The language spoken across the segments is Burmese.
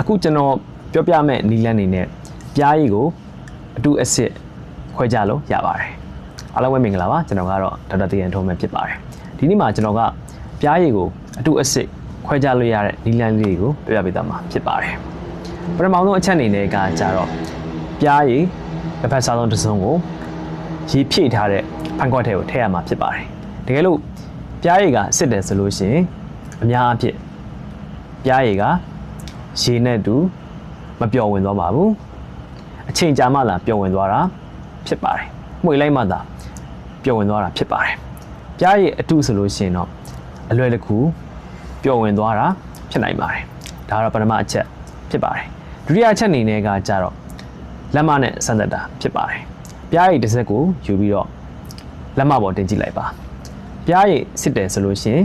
အခုကျွန်တော်ပြောပြမဲ့နီလန်းနေနဲ့ပြားရည်ကိုအတူအစ်စ်ခွဲခြားလို့ရပါတယ်အားလုံးပဲမင်္ဂလာပါကျွန်တော်ကတော့ဒေါက်တာတည်ရန်ထုံးပဲဖြစ်ပါတယ်ဒီနေ့မှာကျွန်တော်ကပြားရည်ကိုအတူအစ်စ်ခွဲခြားလို့ရတဲ့နီလန်းလေးတွေကိုပြောပြပေးသွားမှာဖြစ်ပါတယ်ပထမဆုံးအချက်အနေနဲ့ကကြတော့ပြားရည်တစ်ဖက်စားဆုံးတစ်စုံကိုရေဖြည့်ထားတဲ့ဖန်ခွက်ထဲကိုထည့်ရမှာဖြစ်ပါတယ်တကယ်လို့ပြားရည်ကစစ်တယ်ဆိုလို့ရှိရင်အများအဖြစ်ပြားရည်က ရေနဲ့တူမပျော်ဝင်သွားပါဘူးအချိန်ကြာမှသာပျော်ဝင်သွားတာဖြစ်ပါတယ်မှုတ်လိုက်မှသာပျော်ဝင်သွားတာဖြစ်ပါတယ်ပြားရည်အတုဆိုလို့ရှိရင်တော့အလွယ်တကူပျော်ဝင်သွားတာဖြစ်နိုင်ပါတယ်ဒါကတော့ပထမအချက်ဖြစ်ပါတယ်ဒုတိယအချက်အနေနဲ့ကကြတော့လက်မနဲ့ဆန်းသက်တာဖြစ်ပါတယ်ပြားရည်တစ်စက်ကိုယူပြီးတော့လက်မပေါ်တင်ကြည့်လိုက်ပါပြားရည်စစ်တယ်ဆိုလို့ရှိရင်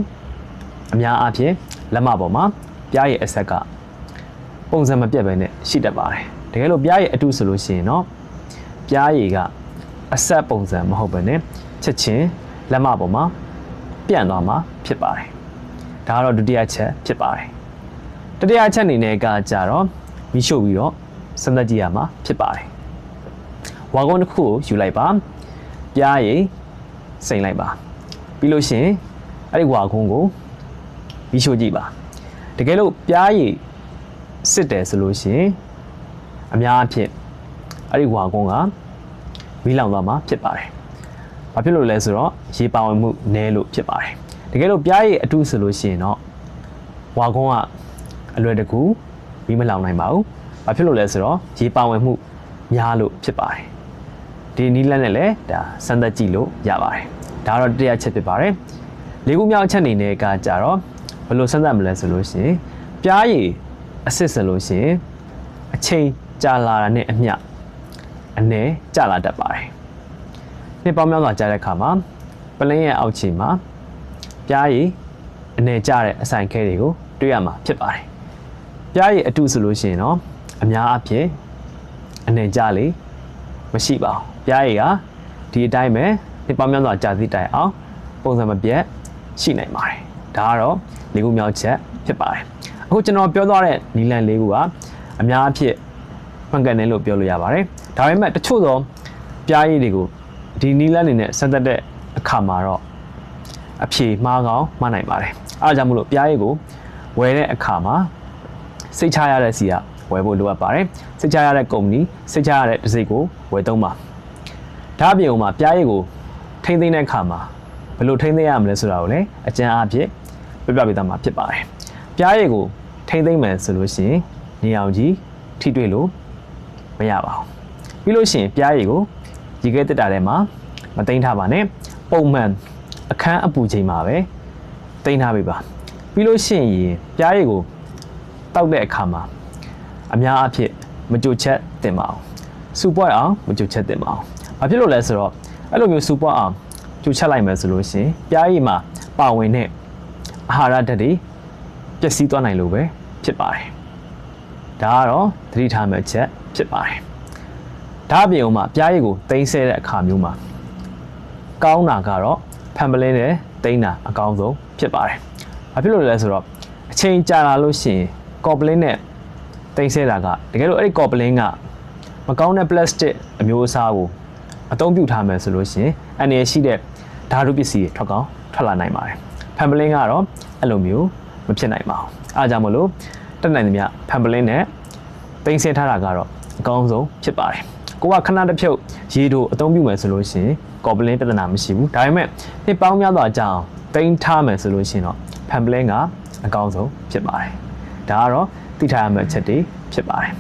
အများအားဖြင့်လက်မပေါ်မှာပြားရည်အဆက်က ပုံစံမပြတ်ပဲနဲ့ရှိတတ်ပါတယ်တကယ်လို့ပြားရည်အတုဆိုလို့ရှိရင်တော့ပြားရည်ကအဆက်ပုံစံမဟုတ်ပဲနဲ့ချက်ချင်းလက်မပေါ်မှာပြန့်သွားမှာဖြစ်ပါတယ်ဒါကတော့ဒုတိယချက်ဖြစ်ပါတယ်တတိယချက်အနေနဲ့ကကြတော့မိရှုပ်ပြီးတော့စမ်းသပ်ကြည့်ရမှာဖြစ်ပါတယ်ဝါကုန်းတစ်ခုကိုယူလိုက်ပါပြားရည်စိန်လိုက်ပါပြီးလို့ရှိရင်အဲ့ဒီဝါကုန်းကိုမိရှုပ်ကြည့်ပါတကယ်လို့ပြားရည် စစ်တယ်ဆိုလို့ရှိရင်အများအဖြစ်အဲ့ဒီဝါကုန်းကမီးလောင်သွားမှာဖြစ်ပါတယ်။ဘာဖြစ်လို့လဲဆိုတော့ရေပါဝင်မှုနည်းလို့ဖြစ်ပါတယ်။တကယ်လို့ပြားရည်အတုဆိုလို့ရှိရင်တော့ဝါကုန်းကအလွယ်တကူမီးမလောင်နိုင်ပါဘူး။ဘာဖြစ်လို့လဲဆိုတော့ရေပါဝင်မှုများလို့ဖြစ်ပါတယ်။ဒီနီးလန်းနဲ့လည်းဒါစမ်းသပ်ကြည့်လို့ရပါတယ်။ဒါကတော့တရားချက်ဖြစ်ပါတယ်။လေးခုမြောက်အချက်အနေနဲ့ကကြတော့ဘယ်လိုစမ်းသပ်မလဲဆိုလို့ရှိရင်ပြားရည် အစစ်စလို့ရှိရင်အချိန်ကြာလာတာနဲ့အမျှအနည်းကြာလာတတ်ပါတယ်။နှစ်ပေါင်းများစွာကြာတဲ့အခါမှာပလင်းရဲ့အောက်ခြေမှာပြားရည်အနည်းကြာတဲ့အဆိုင်ခဲတွေကိုတွေ့ရမှာဖြစ်ပါတယ်။ပြားရည်အတုဆိုလို့ရှိရင်တော့အများအပြည့်အနည်းကြာလေမရှိပါဘူး။ပြားရည်ကဒီအတိုင်းပဲနှစ်ပေါင်းများစွာကြာသည့်တိုင်အောင်ပုံစံမပြတ်ရှိနိုင်ပါတယ်။ဒါကတော့လေးခုမြောက်ချက်ဖြစ်ပါတယ်။ အခုကျွန်တော်ပြောသွားတဲ့နီလန်လေးခုကအများအဖြစ်မှန်ကန်တယ်လို့ပြောလို့ရပါတယ်။ဒါပေမဲ့တချို့သောပြားရည်တွေကိုဒီနီလန်နေနဲ့ဆက်သက်တဲ့အခါမှာတော့အဖြေမှားကောင်းမှားနိုင်ပါတယ်။အဲဒါကြောင့်မလို့ပြားရည်ကိုဝယ်တဲ့အခါမှာစိတ်ချရတဲ့စီကဝယ်ဖို့လိုအပ်ပါတယ်။စိတ်ချရတဲ့ကုမ္ပဏီစိတ်ချရတဲ့တစ်စိတ်ကိုဝယ်သုံးပါ။ဒါအပြင်မှာပြားရည်ကိုထိမ့်သိမ်းတဲ့အခါမှာဘယ်လိုထိမ့်သိမ်းရမလဲဆိုတာကိုလည်းအကြံအားဖြင့်ပြပြပေးသားမှာဖြစ်ပါတယ်။ပြားရည်ကို ထိမ့်သိမ့်မယ်ဆိုလို့ရှိရင်နေအောင်ကြီးထိတွေ့လို့မရပါဘူးပြီးလို့ရှိရင်ပြားရည်ကိုရေခဲတက်တာထဲမှာမသိမ်းထားပါနဲ့ပုံမှန်အခန်းအပူချိန်မှာပဲသိမ်းထားပေးပါပြီးလို့ရှိရင်ပြားရည်ကိုတောက်တဲ့အခါမှာအများအဖြစ်မကြိုချက်တင်ပါအောင်စူပွက်အောင်မကြိုချက်တင်ပါအောင်ဘာဖြစ်လို့လဲဆိုတော့အဲ့လိုမျိုးစူပွက်အောင်ကြိုချက်လိုက်မယ်ဆိုလို့ရှိရင်ပြားရည်မှာပါဝင်တဲ့အာဟာရဓာတ်တွေ ပျက်စီးသွားနိုင်လို့ပဲဖြစ်ပါတယ်။ဒါကတော့သတိထားမယ့်ချက်ဖြစ်ပါတယ်။ဒါအပြင်မှာပြားရည်ကိုတိမ့်ဆဲတဲ့အခါမျိုးမှာကောင်းတာကတော့ဖန်ပလင်းနဲ့တိမ့်တာအကောင်းဆုံးဖြစ်ပါတယ်။ဘာဖြစ်လို့လဲဆိုတော့အချိန်ကြာလာလို့ရှိရင်ကော်ပလင်းနဲ့တိမ့်ဆဲတာကတကယ်လို့အဲ့ဒီကော်ပလင်းကမကောင်းတဲ့ plastic အမျိုးအစားကိုအသုံးပြုထားမယ်ဆိုလို့ရှိရင်အနေရရှိတဲ့ဓာတုပစ္စည်းတွေထွက်ကောင်းထွက်လာနိုင်ပါတယ်။ဖန်ပလင်းကတော့အဲ့လိုမျိုး မဖြစ်နိုင်ပါဘူးအားကြောင့်မလို့တက်နိုင်သမျှဖန်ပလင်းနဲ့တင်ဆက်ထားတာကတော့အကောင်းဆုံးဖြစ်ပါတယ်ကိုကခဏတစ်ဖြုတ်ရေတို့အသုံးပြုမယ်ဆိုလို့ရှိရင်ကော်ပလင်းပြဿနာမရှိဘူးဒါပေမဲ့နှစ်ပေါင်းများစွာကြာအောင်တင်ထားမယ်ဆိုလို့ရှိရင်တော့ဖန်ပလင်းကအကောင်းဆုံးဖြစ်ပါတယ်ဒါကတော့သိထားရမယ့်အချက်တွေဖြစ်ပါတယ်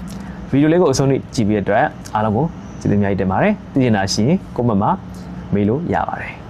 ဗီဒီယိုလေးကိုအဆုံးထိကြည့်ပြီးတဲ့အတွက်အားလုံးကိုကျေးဇူးအများကြီးတင်ပါတယ်သိချင်တာရှိရင်ကိုမမမေးလို့ရပါတယ်